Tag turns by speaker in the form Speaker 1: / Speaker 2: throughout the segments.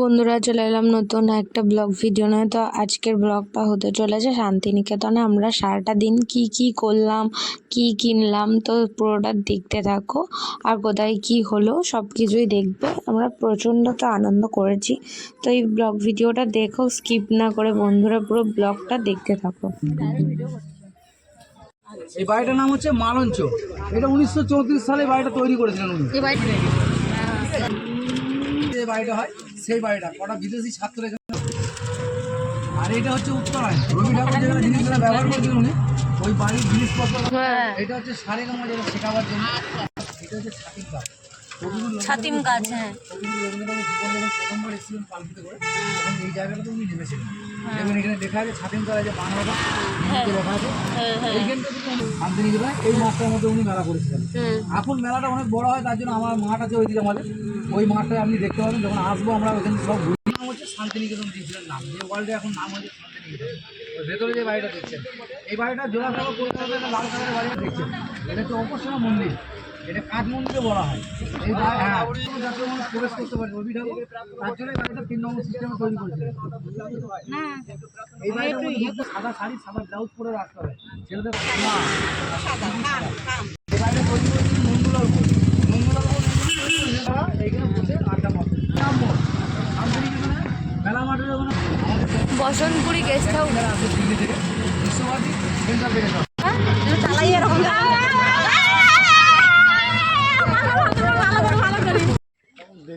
Speaker 1: বন্ধুরা চলে এলাম নতুন একটা ব্লগ ভিডিও নয়। তো আজকের ব্লগটা হতে চলেছে শান্তিনিকেতনে। আমরা সারাটা দিন কি কি করলাম কি কিনলাম তো পুরোটা দেখতে থাকো। আর কোথায় কি হলো সব কিছুই দেখবে। আমরা প্রচণ্ড তো আনন্দ করেছি। তো এই ব্লগ ভিডিওটা দেখো স্কিপ না করে বন্ধুরা পুরো ব্লগটা দেখতে থাকো।
Speaker 2: এই বাড়িটার নাম হচ্ছে মালঞ্চ। এটা উনিশশো চৌত্রিশ সালে বাড়িটা তৈরি করেছিলেন উনি। বাড়িটা হয় সেই বাড়িটা কটা বিদেশি ছাত্র এখানে। আর এটা হচ্ছে উত্তরায়ণ। রবি ঠাকুর যেখানে জিনিসগুলো ব্যবহার করেছিলেন উনি ওই বাড়ির জিনিসপত্র এটা হচ্ছে সারে গামা যেটা শেখাবার জন্য। এটা হচ্ছে ছাতিম গাছ।
Speaker 3: ছাতিম গাছ হ্যাঁ।
Speaker 2: প্রথমবার এসেছিলেন পালকিতে করে তখন এই জায়গাটাতে উনি নেমেছিলেন দেখবেন এখানে দেখা আছে ছাতিম তলা যে বাংলাটা হিন্দিতে লেখা আছে। এইখানটা শান্তিনিকেতনে এই মাঠটার মধ্যে উনি মেলা করেছিলেন। এখন মেলাটা অনেক বড় হয় তার জন্য আমার মাঠ আছে ওইদিকে আমাদের। ওই মাঠটায় আপনি দেখতে পাবেন যখন আসব আমরা ওইখানে সব নাম হচ্ছে শান্তিনিকেতন দিয়েছিলেন নাম। যে ওয়ার্ল্ডে এখন নাম হচ্ছে শান্তিনিকেতন। ভেতরে যে বাড়িটা দেখছেন এই বাড়িটা জোড়া থাকা কলকাতাতে একটা লাল কালারের বাড়িটা দেখছেন। এটা হচ্ছে অপসরা মন্দির। এটা কাঠ মন্দিরে বলা হয়। এই হ্যাঁ। কোনো জাতীয় মানুষ প্রবেশ করতে পারে রবি ঠাকুর তার জন্য বাড়িটা তিন নম্বর সিস্টেমে তৈরি করেছিলেন এই বাড়িটা সাদা শাড়ি সাদা ব্লাউজ পরে রাখতে হবে। ছেলেদের এই বাড়িটা তৈরি করেছিলেন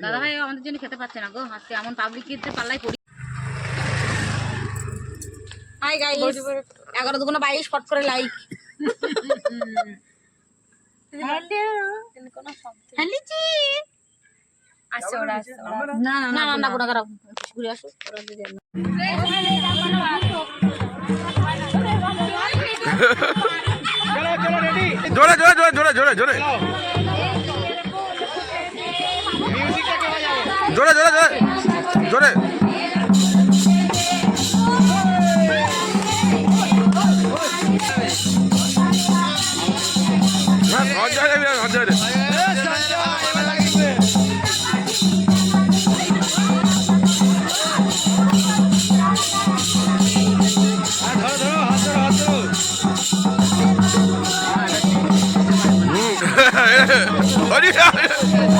Speaker 3: দাদা ভাই আমাদের জন্য খেতে পাচ্ছে না গো আজকে এমন পাবলিক পাল্লাই পড়ি হাই গাইস এগারো দুগুণ বাইশ ফট করে লাইক হ্যালো হ্যালো জি আসছে ওরা না না না না খারাপ ঘুরে আসো ওরা
Speaker 4: জোরে জোরে জোরে জোরে জোরে জোরে। জোরে জোরে জোরে জোরে। হ্যাঁ, সঞ্জয় দেবে 嘿嘿我就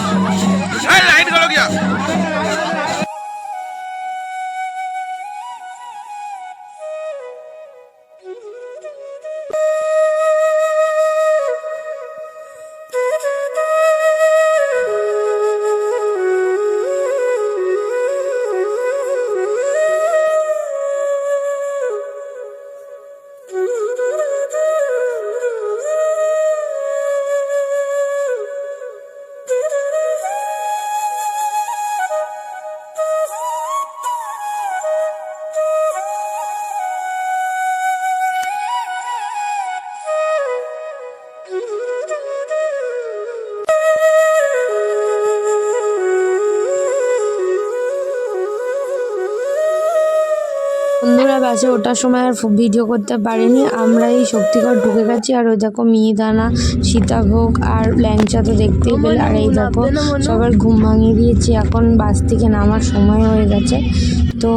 Speaker 1: বন্ধুরা বাসে ওঠার সময় আর ভিডিও করতে পারিনি। আমরা এই শক্তিগড় ঢুকে গেছি। আর ওই দেখো মিহিদানা সীতাভোগ আর ল্যাংচা তো দেখতেই পেলে। আর এই দেখো সবার ঘুম ভাঙিয়ে দিয়েছি। এখন বাস থেকে নামার সময় হয়ে গেছে। তো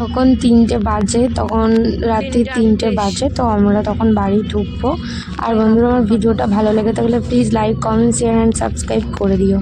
Speaker 1: তখন তিনটে বাজে তখন রাত্রি তিনটে বাজে তো আমরা তখন বাড়ি ঢুকবো। আর বন্ধুরা আমার ভিডিওটা ভালো লেগে থাকলে please like comment share and subscribe করে দিও।